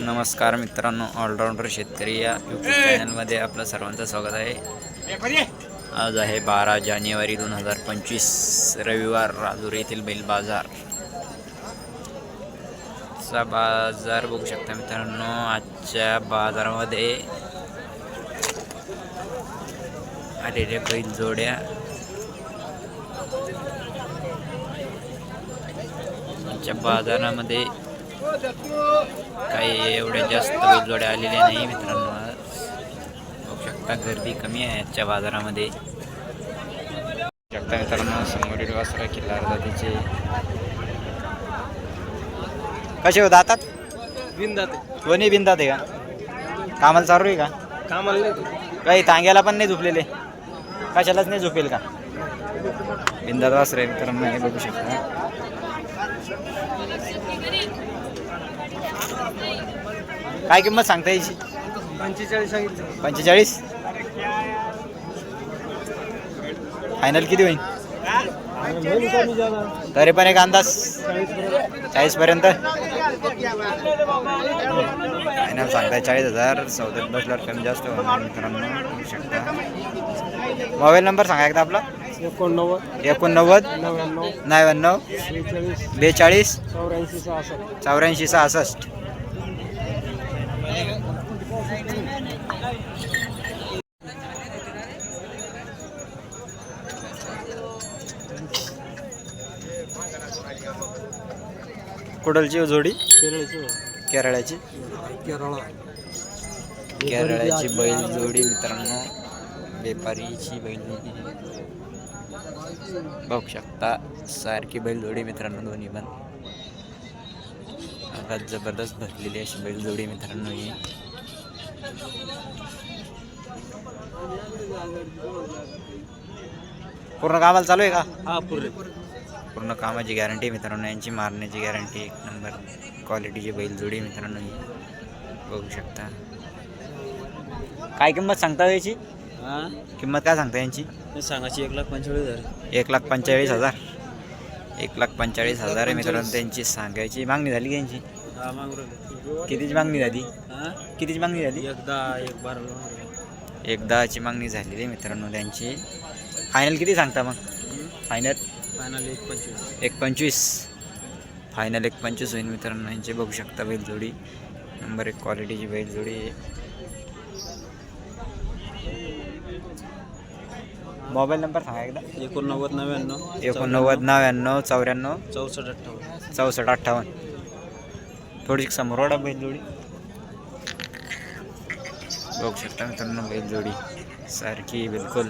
नमस्कार मित्रांनो ऑलराऊंडर शेतकरी या यूट्यूब चॅनलमध्ये आपलं सर्वांचं स्वागत आहे. आज आहे बारा जानेवारी दोन हजार पंचवीस रविवार राजूर येथील बैल बाजार. चा बाजार बघू शकता मित्रांनो आजच्या बाजारामध्ये आलेल्या बैल जोड्या. आजच्या बाजारामध्ये काही एवढ्या जास्त बैलजोड्या आलेल्या नाही मित्रांनो आज. बघू शकता गर्दी कमी आहे आजच्या बाजारामध्ये. शकता मित्रांनो समोरील वासरा किल्ला जातीचे कसे होत आता बिंदात दोन्ही बिंदात आहे का? कामाला चालू आहे का? कामाला काही तांग्याला पण नाही झोपलेले? कशालाच नाही झोपेल का? बिंदात वासर आहे मित्रांनो हे बघू शकता. काय किंमत सांगता याची पंचेचाळीस सांगितलं. पंचेचाळीस? फायनल किती होईल? तरी पण एक अंदाज. चाळीस पर्यंत फायनल सांगताय चाळीस हजार चौदा बसल्यावर कमी जास्त मित्रांनो शकता. मोबाईल नंबर सांगा एकदा आपला. एकोणनव्वद एकोणनव्वद नव्याण्णव नव्याण्णव बेचाळीस बेचाळीस चौऱ्याऐंशी सहासष्ट. चौऱ्याऐंशी सहासष्ट. कुडलची जोडी? केरळची. केरळाची. केरळ. केरळाची बैल जोडी मित्रांनो. व्यापारीची बैल जोडी. बघू शकता सारखी बैल जोडी मित्रांनो दोन्ही पण. आता जबरदस्त भरलेली अशी बैल जोडी मित्रांनो ही. पूर्ण कामाला चालू आहे का? हा पुरे पूर्ण कामाची गॅरंटी मित्रांनो. यांची मारण्याची गॅरंटी एक नंबर क्वालिटीची बैल जोडी मित्रांनो ही. बघू शकता. काय किंमत सांगता हो याची? किंमत काय सांगता यांची? सांगायची एक लाख पंचेचाळीस हजार. एक लाख पंचेचाळीस हजार. एक लाख पंचेचाळीस हजार आहे मित्रांनो त्यांची सांगायची. मागणी झाली का यांची? मागू कितीची मागणी झाली? कितीची मागणी झाली? एक दहा एक बारा एक दहाची मागणी झालेली आहे मित्रांनो त्यांची. फायनल किती सांगता मग? फायनल फायनल एक पंचवीस. एक पंचवीस. फायनल एक पंचवीस होईल मित्रांनो. यांची बघू शकता बैलजोडी नंबर एक क्वालिटीची बैलजोडी. मोबाईल नंबर सांगा एकदा. एकोणनव्वद नव्याण्णव एकोणनव्वद नव्याण्णव चौऱ्याण्णव. चौसष्ट अठ्ठावन्न. चौसष्ट अठ्ठावन्न. थोडीशी समोर ओढा बैलजोडी बघू शकता मित्रांनो बैलजोडी सारखी बिलकुल.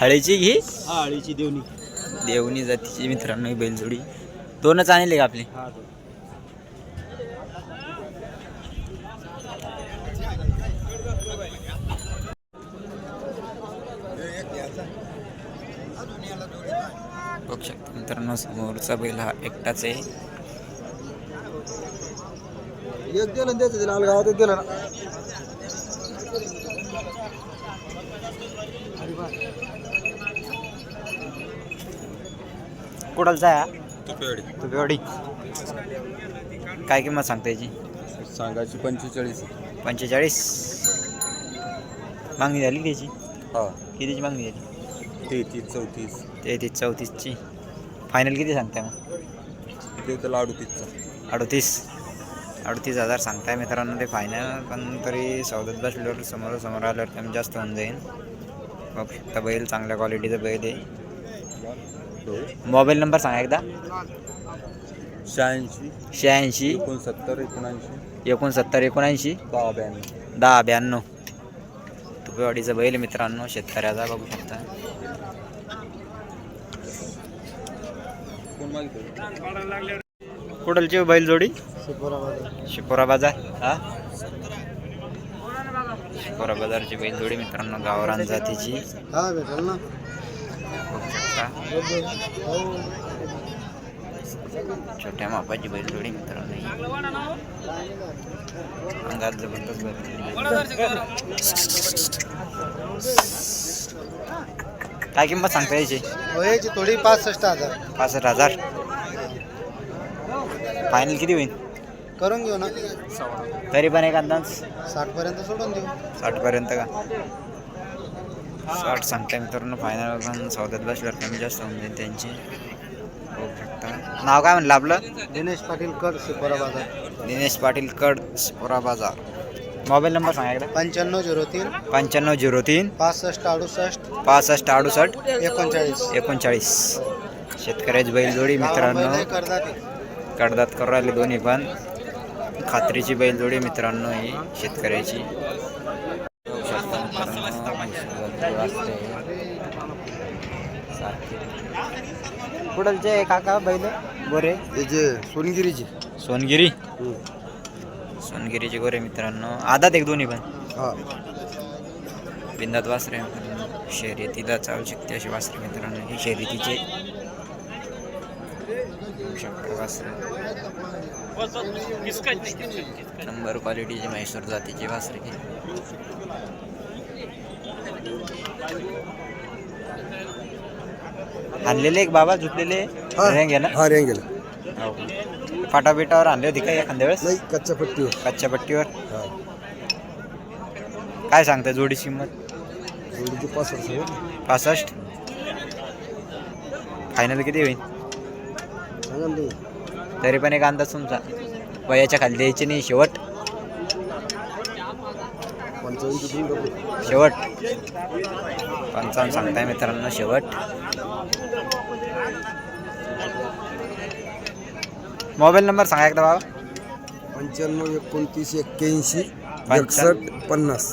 हळीची घी? हा अळीची देवणी. देवणी जातीची मित्रांनो ही बैलजोडी. दोनच आणले का आपले? हा बघू शकता मित्रांनो समोरचा बैल हा एकटाच आहे. एक दिलं द्यायचं तिला गावात दिलं ना. कुडालचा आहे हा? तुपेवाडी. तुपेवाडी. काय किंमत सांगता याची? सांगायची पंचेचाळीस. पंचेचाळीस. मागणी झाली त्याची? हा. कितीची मागणी झाली? तेहतीस चौतीस. तेहतीस चौतीसची. फायनल किती सांगताय मग? ते तर लाडू तीसचा अडतीस. अडतीस हजार सांगताय मित्रांनो ते फायनल पण तरी सौद्यात बसल्यावर समोर समोर आल्यावर कमी जास्त होऊन जाईल. बघू शकता बैल चांगल्या क्वालिटीचा बैल आहे. मोबाईल नंबर सांगा एकदा. शहाऐंशी. शहाऐंशी. एकोणसत्तर एकोणऐंशी. एकोणसत्तर एकोणऐंशी. दहा ब्याण्णव दहा ब्याण्णव तुपेवाडीचा बैल मित्रांनो शेतकऱ्याचा बघू शकता. कुडलची बैल जोडी? शिपोरा बाजार. हा? शिपोरा बाजारची बैल जोडी मित्रांनो गावरान जातीची. हा भेटेल ना. शकता छोट्या मापाची बैल जोडी मित्रांनो. अंगात जबरदस्त बैल. काय किंमत सांगता यायची? थोडी पासष्ट हजार. पासष्ट हजार? फायनल किती होईल? करून घेऊ ना. तरी पण एक अंदाज. साठ पर्यंत सोडून देऊ. साठपर्यंत का? साठ सांगताय मित्रांनो फायनल पण सौद्यात बसल्यावर कमी जास्त होऊन जाईल त्यांची. बघू शकता. नाव काय म्हणलं आपलं? दिनेश पाटील कर शिकोरा बाजार. दिनेश पाटील कड स्पोरा बाजार. मोबाईल नंबर सांगा एकदा. पंच्याण्णव झिरो तीन. पंच्याण्णव झिरो तीन. पासष्ट अडुसष्ट. पासष्ट अडुसष्ट. एकोणचाळीस. एकोणचाळीस. शेतकऱ्याची बैलजोडी मित्रांनो. कडदात करू राहिले दोन्ही पण. खात्रीची बैलजोडी मित्रांनो ही शेतकऱ्याची. कुठलचे काका बैल? गोरे. जे सोनगिरीची. सोनगिरी? सोनगिरीचे गोरे मित्रांनो. आदात एक दोन्ही पण. बिंदात वासरे. शर्यतीला चालू शकते अशी वासरे मित्रांनो. हे शर्यतीचे वासरे. नंबर क्वालिटीचे म्हैसूर जातीचे वासरे. आणलेले एक बाबा झुकलेले रेंगे ना? हा रेंगेल हो. फाटाबिटावर आणले होते का एखाद्या वेळेस? नाही कच्च्या पट्टीवर. कच्च्या पट्टीवर? हा. काय सांगता जोडीची किंमत? जोडीची पासष्ट पासष्ट? फायनल किती होईल? सांगा ना तुम्ही. तरी पण एक अंदाज तुमचा. वयाच्या खाली द्यायची नाही शेवट. शेवट. पंचावन्न सांगताय मित्रांनो शेवट. मोबाईल नंबर सांगा एकदा बाबा. पंच्याण्णव एकोणतीस एक्क्याऐंशी. एकसष्ट पन्नास.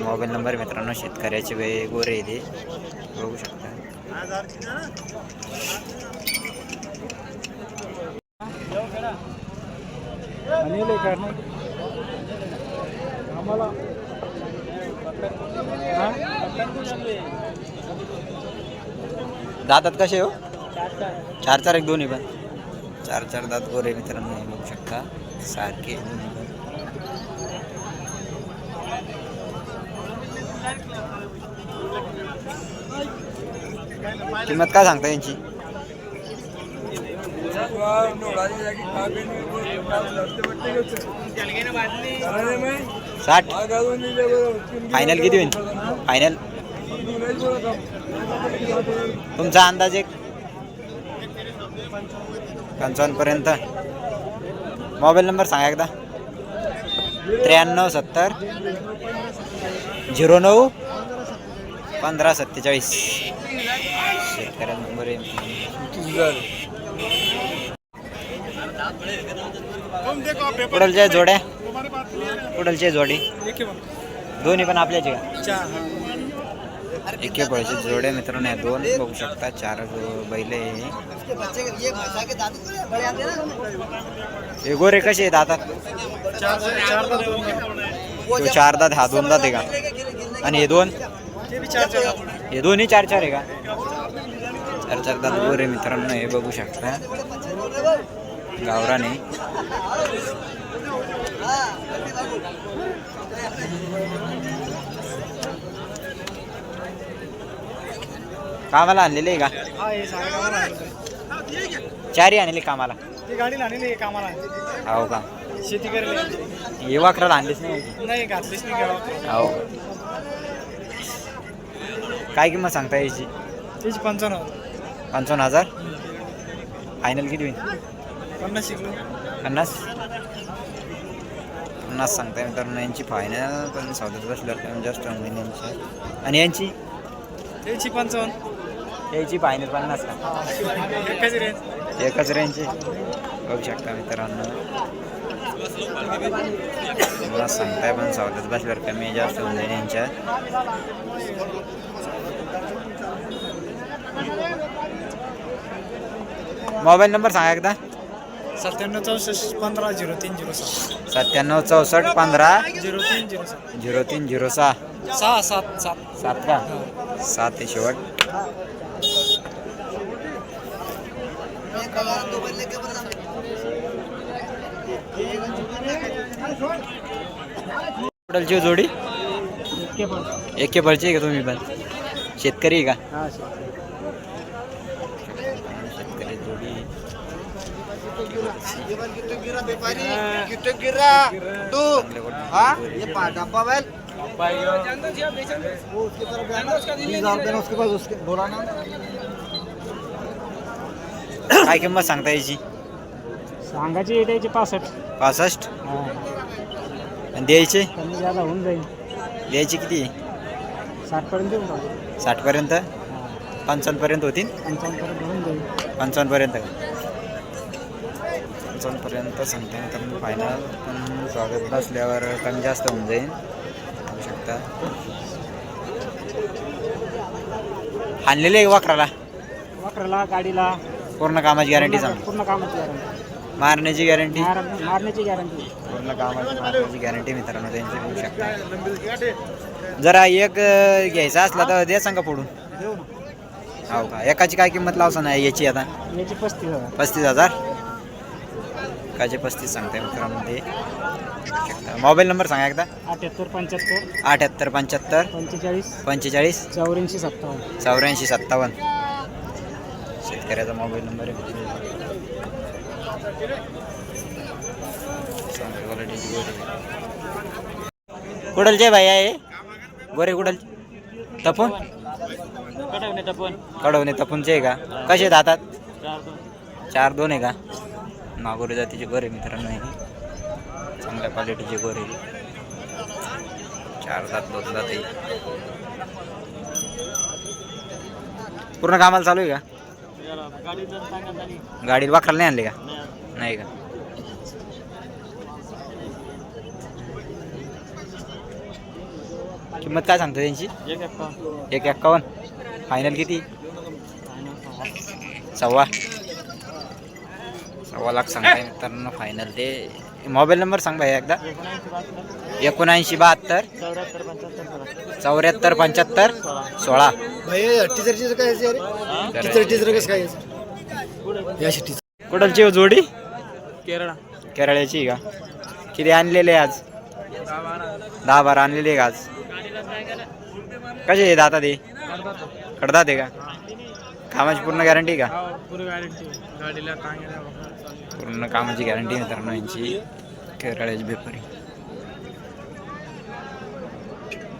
मोबाईल नंबर मित्रांनो शेतकऱ्याचे वे गोरे इथे बघू शकता. दातात कसे हो? चार चार. एक दोन्ही पण. चार चार दात गोरे मित्रांनो हे बघू शकता. सारखे. दोन्ही पण किंमत काय सांगता यांची? साठ. फायनल किती होईल? फायनल तुमचा अंदाज एक. पंचावन्न पर्यंत. मोबाईल नंबर सांगा एकदा. त्र्याण्णव सत्तर. झिरो नऊ. पंधरा सत्तेचाळीस. शेतकऱ्या नंबर आहे. जोड्या. कुडलच्या जोडी? दोन्ही पण आपल्याचे का? एके पळचे जोड्या मित्रांनो या दोन बघू शकता. चार बैल हे गोरे कसे आहेत आता? तो चार दात हा दोन दात आहे का? आणि हे दोन? हे दोन्ही चार चार आहे का? चार चार दात गोरे मित्रांनो हे बघू शकता. गावराने. कामाला आणलेले का? चारही आणले कामाला. ती गाडी आणली कामाला हो का? शेती करायला हे वाकराला आणलेच नाही नाही घातलीच नाही हो काय किंमत सांगता याची? त्याची पंचावन्न. पंचावन्न हजार? फायनल किती होईल? पन्नास पन्नास? पन्नास सांगताय मित्रांनो यांची फायनल पण बसल्यावर कमी जास्त यांची. आणि यांची? त्याची पंचावन्न. याची फायनल पन्नास का? एकाच रेंज एकच बघू शकता मित्रांनो. पन्नास सांगताय पण सौद्यात बसल्यावर कमी जास्त होऊन जाईल यांच्या. मोबाईल नंबर सांगा एकदा. सत्त्याण्णव चौसष्ट पंधरा झिरो तीन झिरो सात सत्त्याण्णव चौसष्ट पंधरा झिरो तीन झिरो सात झिरो तीन झिरो सहा. सहा सात सात. सात का? सात आहे शेवट. कुठलची हो जोडी? एके पळची आहे का तुम्ही पण? शेतकरी आहे हा का शेतकरी जोडी चांगल्या क्वालिटीची जोडी. काय किंमत सांगता याची? सांगायची द्यायची पासष्ट. पासष्ट? हा. आणि द्यायचे? कमी जादा होऊन जाईल. द्यायचे किती? साठपर्यंत देऊन टाकू साठपर्यंत? पंचावन्नपर्यंत होतील? पंचावन्नपर्यंत होऊन जाईल. पंचावन्नपर्यंत. पंचावन्नपर्यंत सांगता तर फायनल पण स्वागत असल्यावर कमी जास्त होऊन जाईल होऊ शकता. आणलेले वाकराला? वाकराला गाडीला. पूर्ण कामाची गॅरंटी सांग. पूर्ण कामाची गॅरंटी मारण्याची गॅरंटी मारण्याची गॅरंटी पूर्ण कामाची मारण्याची गॅरंटी मित्रांनो त्यांची होऊ शकता. जरा एक घ्यायचा असला तर दे सांगा पुढून. देऊ ना. हो का? एकाची काय किंमत लावसा नाही याची आता? याची पस्तीस हजार. पस्तीस हजार? काचे पस्तीस सांगताय मित्रांनो ते मोबाईल नंबर सांगा एकदा. अठ्याहत्तर पंच्याहत्तर. अठ्याहत्तर पंच्याहत्तर. पंचेचाळीस. पंचेचाळीस. चौऱ्याऐंशी सत्तावन्न. चौऱ्याऐंशी सत्तावन्न. शेतकऱ्याचा मोबाईल नंबर आहे. कुडलचे भाई आहे? गोरे कुडल? तपून कडवणे तपूनचे आहे का? कसे दातात चार दोन आहे का? नागोरी जातीचे गोरे मित्रांनो हे. चांगल्या क्वालिटीचे गोरे चार दात दोन दात आहे. पूर्ण कामाला चालू आहे का? गाडीत वाकराला नाही आणले का? नाही का? किंमत काय सांगतो त्यांची? एक एक्कावन्न. फायनल किती? सव्वा. सव्वा लाख सांगताय मित्रांनो फायनल ते मोबाईल नंबर सांग भाई एकदा. एकोणऐंशी बहात्तर चौऱ्याहत्तर पंच्याहत्तर सोळा. कुठलची हो जोडी? केरळ. केरळ्याची का? किती आणलेले आज? दहा बारा आणलेले का आज? कसे आहे दाता ते? कडतात आहे का? कामाची पूर्ण गॅरंटी का? पुरी गॅरंटी गाडीला पूर्ण कामाची गॅरंटी मित्रांनो यांची केरळ्याची बेपरी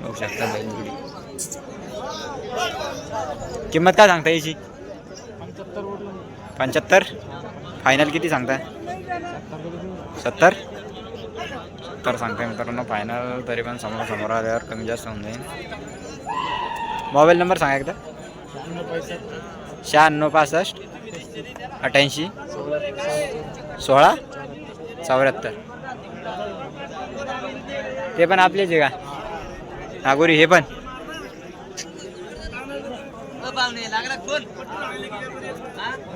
बघू शकता बैलजोडी किंमत काय सांगता याची? पंच्याहत्तर. फायनल किती सांगता? सत्तर? सत्तर सांगताय मित्रांनो. फायनल तरी पण समोर समोर आल्यावर कमी जास्त होऊन जाईल. मोबाईल नंबर सांगा एकदा. शहाण्णव पासष्ट. अठ्याऐंशी सोळा. चौऱ्याहत्तर. ते पण आपलेच आहे का? नागोरी हे पण.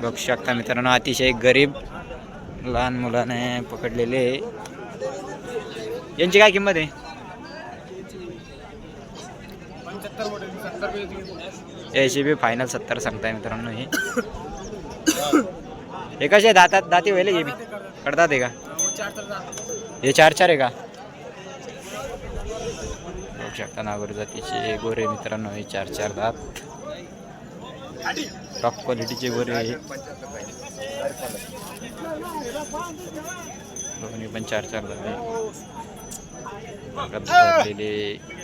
बघू शकता मित्रांनो अतिशय गरीब लहान मुलाने पकडलेले. यांची काय किंमत आहे? याची बी फायनल सत्तर सांगताय मित्रांनो हे. हे कसे दातात दाती व्हायला घे मी कडतात आहे का? हे चार चार आहे का? बघू शकता नागोर जातीचे गोरे मित्रांनो हे चार चार दात टॉप क्वालिटीचे गोरे दोन्ही पण चार चार दात आहे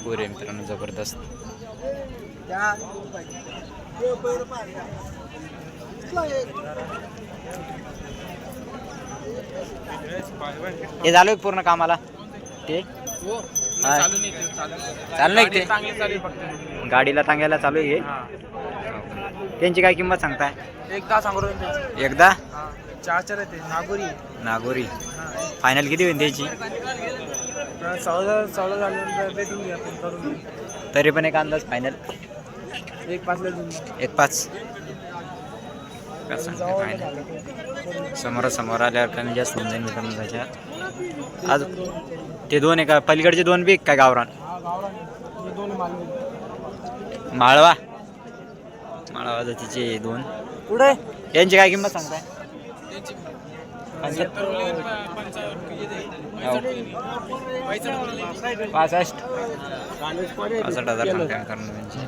गोरे मित्रांनो जबरदस्त. हे झालं पूर्ण कामाला? ते हा. चालू नाही ते गाडीला टांगायला चालू आहे हे. त्यांची काय किंमत सांगताय? एकदा सांगू एकदा? चार चार येते नागोरी. नागोरी. फायनल किती होईल त्याची? चौदा चौदा झाल्यानंतर. तरी पण एक अंदाज फायनल एक द्या. एक पाच. फायनल समोर समोर आल्यावर कमी जास्त होऊन जाईल मित्रांनो त्याच्या आज ते दोन आहे का पलीकडचे दोन बी काय गावरान? माळवा. माळवा जातीचे दोन. पुढे यांची काय किंमत सांगताय. पासष्ट. पासष्ट हजार मित्रांनो त्यांची.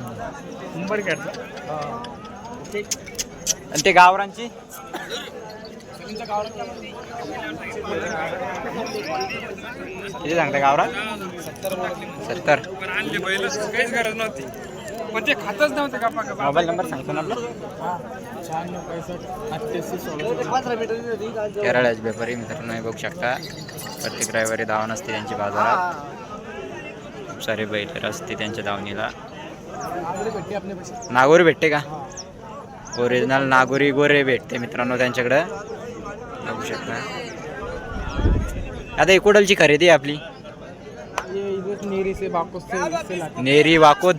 आणि ते गावरांची? किती सांगते गावरान? सत्तर. काहीच गरज नव्हती पण ते खातच नव्हते का मोबाईल नंबर सांगतो ना आपला केरळाचे व्यापारी मित्रांनो हे बघू शकता. प्रत्येक रविवारी धावण असते त्यांची बाजारात. खूप सारे बैल असते त्यांच्या धावणीला. नागोरी भेटते का? ओरिजिनल नागोरी गोरे भेटते मित्रांनो त्यांच्याकडं. बघू शकता. आता इकुडलची खरेदी आहे आपली. नेरी वाकोद.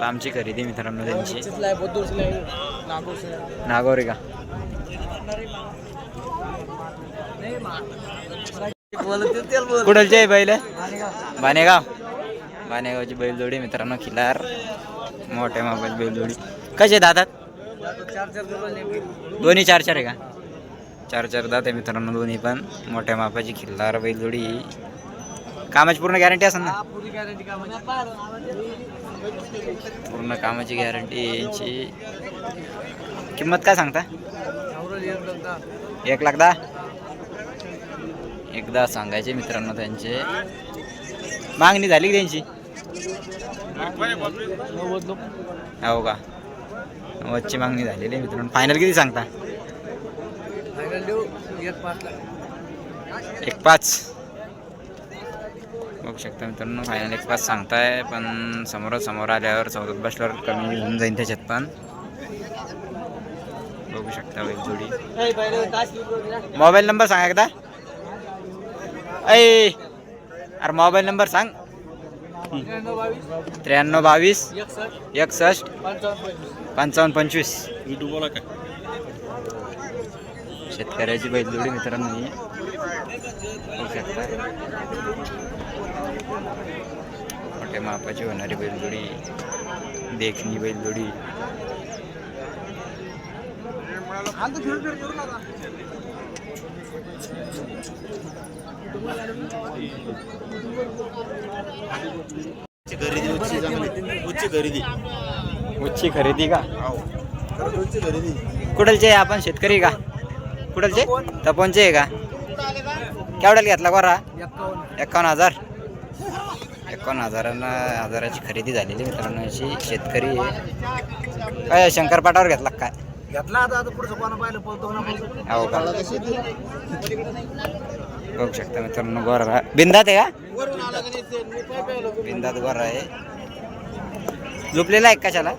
लांबची खरेदी मित्रांनो त्यांची. नागोरी का? कुडलचे आहे बैल? बानेगाव बानेगावची बैलजोडी मित्रांनो खिलार. मोठे मोबाईल बैलजोडी. कसे दातात? दोन्ही चार चार आहे का? चार चार दात आहे मित्रांनो दोन्ही पण. मोठ्या मापाची खिल्लार बैलजोडी. कामाची पूर्ण गॅरंटी असेल ना? पूर्ण कामाची. गॅरंटी यांची. किंमत काय सांगता? एक लाख दहा. एकदा सांगायचे मित्रांनो त्यांचे. मागणी झाली की त्यांची? हो का? नव्वदची मागणी झालेली आहे मित्रांनो. फायनल किती सांगता? एक पाच एक बघू शकता मित्रांनो फायनल एक पाच सांगताय पण समोरासमोर आल्यावर चौदात बसल्यावर कमी होऊन जाईल त्याच्यात पण. बघू शकता बैल जोडी. मोबाईल नंबर सांगा एकदा. ऐ अरे मोबाईल नंबर सांग. त्र्याण्णव बावीस. एकसष्ट. पंचावन्न पंचवीस. शेतकऱ्याची बैलजोडी मित्रांनो ही. मोठ्या मापाची होणारी बैलजोडी देखणी बैलजोडी उच्ची खरेदी. का? कुठलचे आपण शेतकरी का? कुठलचे? तपोनचे आहे का? केवढ्याला घेतला बरा एकावन्न हजार. एकावन्न हजारानं हजाराची खरेदी झालेली मित्रांनो याची शेतकरी. काय शंकरपाटावर घेतला का काय? घेतला आता आता पुढचं कोणा पाहिलं पळतो ना पळतो. हो का? बघू शकता मित्रांनो गोरा बिंदात आहे का? बिंदात गोरा आहे. झोपलेला आहे कशाला?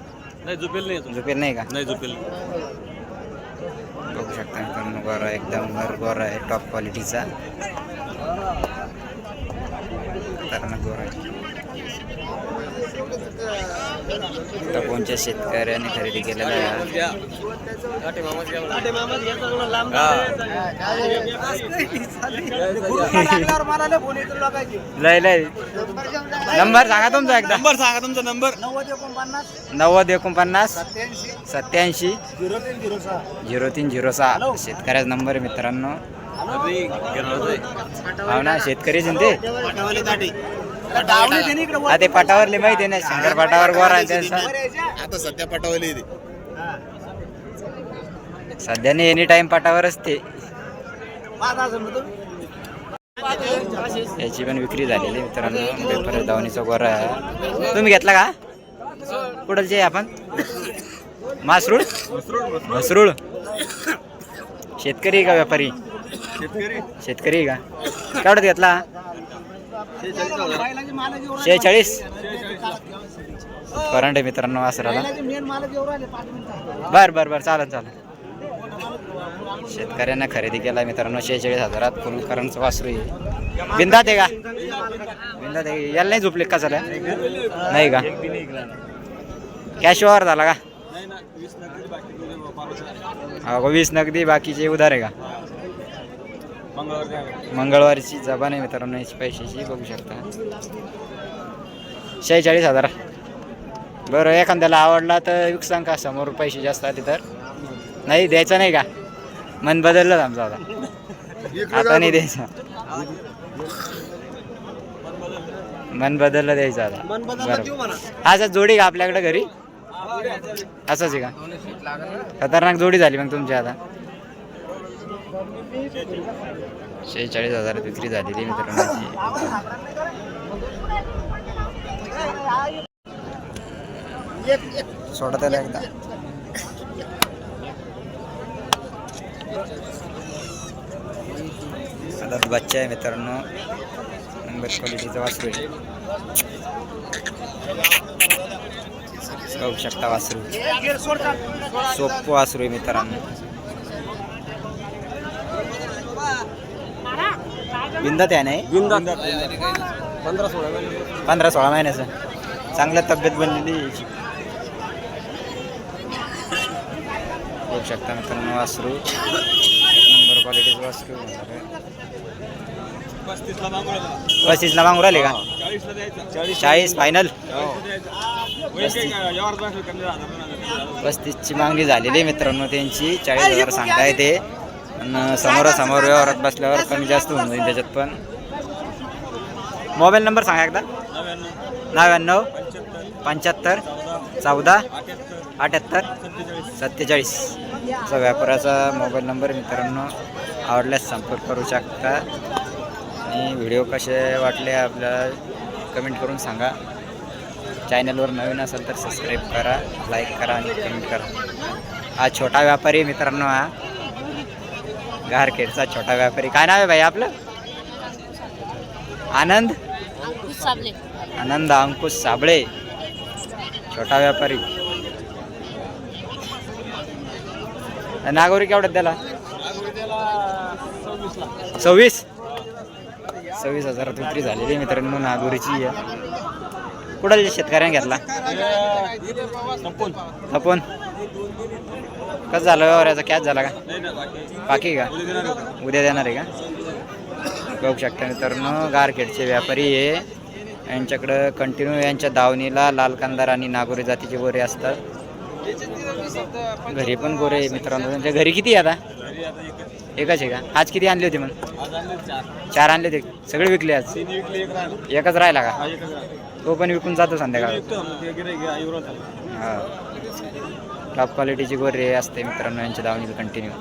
नाही झुपेल नाही झोपेल नाही का? नाही झुपेल बघू शकता मित्रांनो गोरा एकदम नर गोरा आहे टॉप क्वालिटीचा खतरनाक गोरा. आहे कोणत्या शेतकऱ्याने खरेदी केलेला लय लय. नंबर सांगा तुमचा एकदा. नंबर सांगा तुमचा नंबर. नव्वद एकोणपन्नास सत्याऐंशी झिरो तीन झिरो सहा. झिरो तीन झिरो सहा शेतकऱ्याचा नंबर मित्रांनो. हो ना ते हा ते पाटावरले माहिती आहे ना शंकर पाटावर गोरा आहे त्यांचा आता सध्या पटवली सध्याने एनी टाइम पाटावर असते याची पण विक्री झालेली मित्रांनो. पेपर धावणीचा गोरा आहे. तुम्ही घेतला का? कुठलचे आहे आपण? मासरूळ? मसरूळ. शेतकरी आहे का व्यापारी? शेतकरी आहे का? केवढ्यात घेतला? शेहेचाळीस. करंट आहे मित्रांनो वासराला बर बर बर चालेल चालेल. शेतकऱ्यांना खरेदी केला मित्रांनो शेहेचाळीस हजारात फुल करंटचं वासरू आहे. बिंदात आहे का? बिंदात आहे. याला नाही झोपले का चालेल नाही का? कॅश झाला का? हो का वीस नगदी बाकीचे उधार आहे का? मंगळवारची जबान आहे मित्रांनो याची पैशाची बघू शकता. शेहेचाळीस हजार. बरं एखाद्याला आवडला तर विक सांग का? समोर पैसे जास्त आले तर. नाही द्यायचं नाही का? मन बदललं आमचं आता. आता नाही द्यायचं. मन बदललं द्यायचं आता. बरोबर असं जोडी का आपल्याकडे घरी? असंच आहे का? खतरनाक जोडी झाली मग तुमची आता. शेहेचाळीस हजार विक्री झालेली मित्रांची सोडा त्याला एकदा. आता बच्चा आहे मित्रांनो. नंबर क्वालिटीचा वासरू आहे. बघू शकता वासरू. सोपं वासरू आहे मित्रांनो. बिंदात आहे नाही? पंधरा सोळा महिन्याचं. चांगल्या तब्येत बनलेली आहे याची. बघू शकता मित्रांनो वासरू. एक नंबर क्वालिटीचं वासरू पस्तीसला मागून राहिले का? चाळीस. फायनल पस्तीसची मागणी झालेली आहे मित्रांनो त्यांची. चाळीस हजार सांगताय ते. आणि समोरासमोर व्यवहारात बसल्यावर कमी जास्त होऊन जाईल त्याच्यात पण. मोबाईल नंबर सांगा एकदा. नव्याण्णव पंच्याहत्तर चौदा अठ्याहत्तर सत्तेचाळीस. असा व्यापाराचा मोबाईल नंबर मित्रांनो आवडल्यास संपर्क करू शकता. आणि व्हिडिओ कसे वाटले आपल्याला कमेंट करून सांगा. चॅनलवर नवीन असेल तर सबस्क्राईब करा लाईक करा आणि कमेंट करा. हा छोटा व्यापारी मित्रांनो हा. गारखेडचा छोटा व्यापारी. काय नाव आहे भाई आपलं? आनंद? आनंद अंकुश साबळे. छोटा व्यापारी. नागोरी केवढ्यात त्याला? सव्वीस. सव्वीस हजारात विक्री झालेली मित्रांनो नागोरीची. कुठल्या शेतकऱ्याने घेतला? आपण कसं झालं व्यवहाराचा कॅच झाला का? बाकी का? उद्या देणार आहे का? बघू शकता मित्रांनो गारखेडचे व्यापारी आहे यांच्याकडं कंटिन्यू यांच्या दावणीला लाल कांदार आणि नागोरी जातीचे गोरे असतात. घरी पण गोरे आहे मित्रांनो. त्यांच्या घरी किती आहे आता? एकच आहे का? आज किती आणले होते मग? चार आणले होते. सगळे विकले आज? एकच राहिला का? तो पण विकून जातो संध्याकाळ. टॉप क्वालिटीची गोरे असते मित्रांनो यांच्या दावणीला कंटिन्यू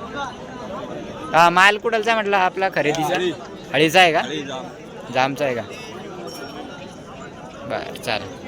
हा माल कुठलचा म्हटलं? हा आपला खरेदीचा? हळीचा आहे का? जामचा आहे का? बरं चालेल.